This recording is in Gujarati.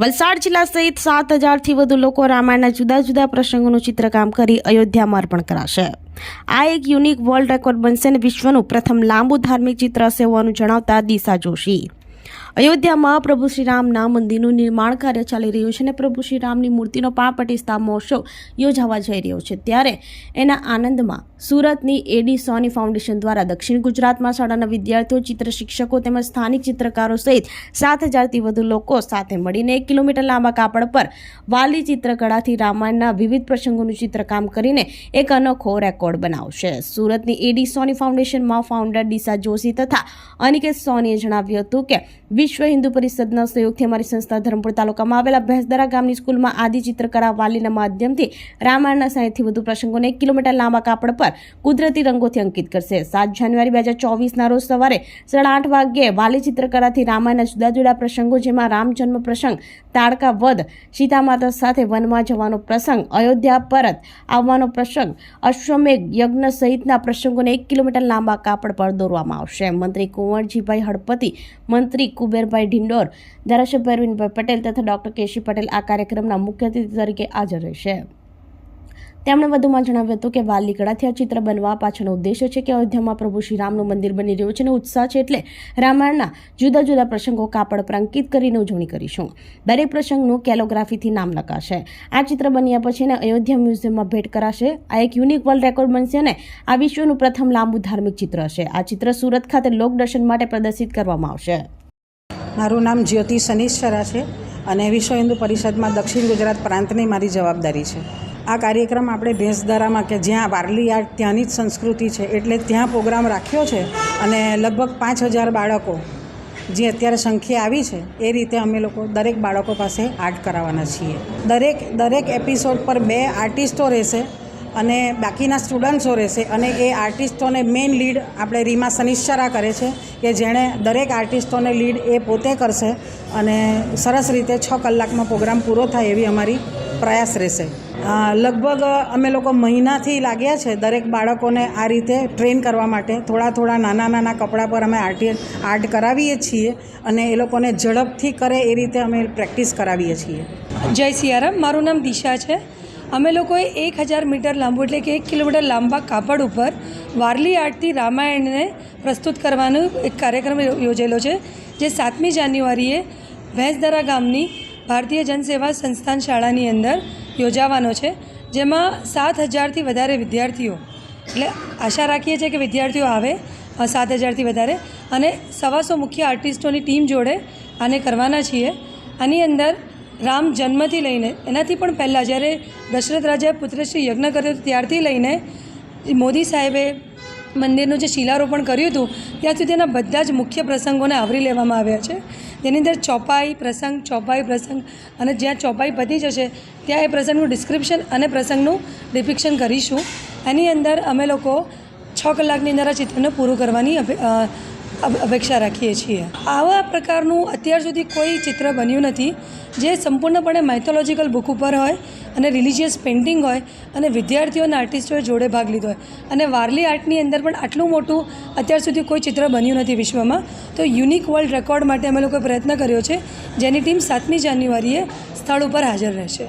વલસાડ જિલ્લા સહિત સાત હજારથી વધુ લોકો રામાયણના જુદા જુદા પ્રસંગોનું ચિત્રકામ કરી અયોધ્યામાં અર્પણ કરાશે. આ એક યુનિક વર્લ્ડ રેકોર્ડ બનશે અને વિશ્વનું પ્રથમ લાંબુ ધાર્મિક ચિત્ર હશે હોવાનું જણાવતા દિશા જોશી. અયોધ્યામાં પ્રભુ શ્રીરામના મંદિરનું નિર્માણ કાર્ય ચાલી રહ્યું છે અને પ્રભુ શ્રીરામની મૂર્તિનો પાંચ પ્રતિષ્ઠા મહોત્સવ યોજાવા જઈ રહ્યો છે. ત્યારે એના આનંદમાં સુરતની એડી સોની ફાઉન્ડેશન દ્વારા દક્ષિણ ગુજરાતમાં શાળાના વિદ્યાર્થીઓ, ચિત્ર શિક્ષકો તેમજ સ્થાનિક ચિત્રકારો સહિત સાત હજારથી વધુ લોકો સાથે મળીને એક કિલોમીટર લાંબા કાપડ પર વાલી ચિત્રકળાથી રામાયણના વિવિધ પ્રસંગોનું ચિત્રકામ કરીને એક અનોખો રેકોર્ડ બનાવશે. સુરતની એડી સોની ફાઉન્ડેશનમાં ફાઉન્ડર ડીસા જોશી તથા અનિકેત સોનીએ જણાવ્યું હતું કે વિશ્વ હિન્દુ પરિષદના સહયોગથી અમારી સંસ્થા ધરમપુર તાલુકામાં આવેલા ભેંસદરા ગામની સ્કૂલમાં આદિ ચિત્રકળા વાલીના માધ્યમથી રામાયણના સાહીઠથી વધુ પ્રસંગોને એક કિલોમીટર લાંબા કાપડ પર કુદરતી રંગોથી અંકિત કરશે. સાત જાન્યુઆરી બે હજાર ચોવીસના રોજ સવારે સાડા આઠ વાગ્યે વાલી ચિત્રકળાથી રામાયણના જુદા જુદા પ્રસંગો જેમાં રામ જન્મ પ્રસંગ, તાડકા વધ, સીતા માતા સાથે વનમાં જવાનો પ્રસંગ, અયોધ્યા પરત આવવાનો પ્રસંગ, અશ્વમેઘ યજ્ઞ સહિતના પ્રસંગોને એક કિલોમીટર લાંબા કાપડ પર દોરવામાં આવશે. મંત્રી કુંવરજીભાઈ હળપતિ, મંત્રી કુબેરભાઈ ઢિંડોર, ધારાસભ્ય અરવિંદભાઈ પટેલ તથા ડોક્ટર કેશી પટેલ આ કાર્યક્રમના મુખ્ય અતિથિ તરીકે હાજર રહેશે. તેમણે વધુમાં જણાવ્યું હતું કે વાલી કળાથી આ ચિત્ર બનવા પાછળનો ઉદ્દેશ્ય છે કે અયોધ્યામાં પ્રભુ શ્રીરામનું મંદિર બની રહ્યું છે અને ઉત્સાહ છે એટલે રામાયણના જુદા જુદા પ્રસંગો કાપડ પર અંકિત કરીને ઉજવણી કરીશું. દરેક પ્રસંગનું કેલોગ્રાફીથી નામ લખાશે આ ચિત્ર બન્યા પછી એને અયોધ્યા મ્યુઝિયમમાં ભેટ કરાશે. આ એક યુનિક વર્લ્ડ રેકોર્ડ બનશે અને આ વિશ્વનું પ્રથમ લાંબુ ધાર્મિક ચિત્ર હશે. આ ચિત્ર સુરત ખાતે લોકદર્શન માટે પ્રદર્શિત કરવામાં આવશે. મારું નામ જ્યોતિ શનિશ્ચરા છે અને વિશ્વ હિન્દુ પરિષદમાં દક્ષિણ ગુજરાત પ્રાંતની મારી જવાબદારી છે. આ કાર્યક્રમ આપણે ભેંસદરામાં કે જ્યાં વારલી આર્ટ ત્યાંની જ સંસ્કૃતિ છે એટલે ત્યાં પ્રોગ્રામ રાખ્યો છે અને લગભગ પાંચ હજાર બાળકો જે અત્યારે સંખ્યા આવી છે એ રીતે અમે લોકો દરેક બાળકો પાસે આર્ટ કરાવવાના છીએ. દરેક દરેક એપિસોડ પર બે આર્ટિસ્ટો રહેશે અને બાકીના સ્ટુડન્ટ્સો રહેશે અને એ આર્ટિસ્ટોને મેઇન લીડ આપણે રીમા સનિશ્ચરા કરે છે કે જેણે દરેક આર્ટિસ્ટોને લીડ એ પોતે કરશે અને સરસ રીતે છ કલાકમાં પ્રોગ્રામ પૂરો થાય એવી અમારી પ્રયાસ રહેશે. લગભગ અમે લોકો મહિનાથી લાગ્યા છે દરેક બાળકોને આ રીતે ટ્રેન કરવા માટે. થોડા થોડા નાના નાના કપડાં પર અમે આર્ટી, આર્ટ કરાવીએ છીએ અને એ લોકોને ઝડપથી કરે એ રીતે અમે પ્રેક્ટિસ કરાવીએ છીએ. જય સિયારામ, મારું નામ દિશા છે. અમે લોકોએ એક હજાર મીટર લાંબુ એટલે કે એક કિલોમીટર લાંબા કાપડ ઉપર વારલી આર્ટથી રામાયણને પ્રસ્તુત કરવાનો એક કાર્યક્રમ યોજેલો છે, જે સાતમી જાન્યુઆરીએ ભેંસદરા ગામની ભારતીય જનસેવા સંસ્થાન શાળાની અંદર યોજાવાનો છે, જેમાં સાત હજારથી વધારે વિદ્યાર્થીઓ, એટલે આશા રાખીએ છીએ કે વિદ્યાર્થીઓ આવે સાત હજારથી વધારે, અને સવાસો મુખ્ય આર્ટિસ્ટોની ટીમ જોડે આને કરવાના છીએ. આની અંદર રામ જન્મથી લઈને, એનાથી પણ પહેલાં જ્યારે દશરથ રાજાએ પુત્રશ્રી યજ્ઞ કર્યો ત્યારથી લઈને મોદી સાહેબે મંદિરનું જે શિલારોપણ કર્યું હતું, ત્યાં સુધીના બધા જ મુખ્ય પ્રસંગોને આવરી લેવામાં આવ્યા છે. તેની અંદર ચોપાઈ પ્રસંગ ચોપાઈ પ્રસંગ અને જ્યાં ચોપાઈ પતી જશે, ત્યાં એ પ્રસંગનું ડિસ્ક્રિપ્શન અને પ્રસંગનું ડિપિક્શન કરીશું. એની અંદર અમે લોકો છ કલાકની અંદર આ ચિત્રને પૂરું કરવાની અપેક્ષા રાખીએ છીએ. આવા પ્રકારનું અત્યાર સુધી કોઈ ચિત્ર બન્યું નથી, જે સંપૂર્ણપણે માઇથોલોજીકલ બુક ઉપર હોય અને રિલિજિયસ પેઇન્ટિંગ હોય અને વિદ્યાર્થીઓ અને આર્ટિસ્ટોએ જોડે ભાગ લીધો હોય. અને વારલી આર્ટની અંદર પણ આટલું મોટું અત્યાર સુધી કોઈ ચિત્ર બન્યું નથી વિશ્વમાં. તો યુનિક વર્લ્ડ રેકોર્ડ માટે અમે લોકોએ પ્રયત્ન કર્યો છે, જેની ટીમ સાતમી જાન્યુઆરીએ સ્થળ ઉપર હાજર રહેશે.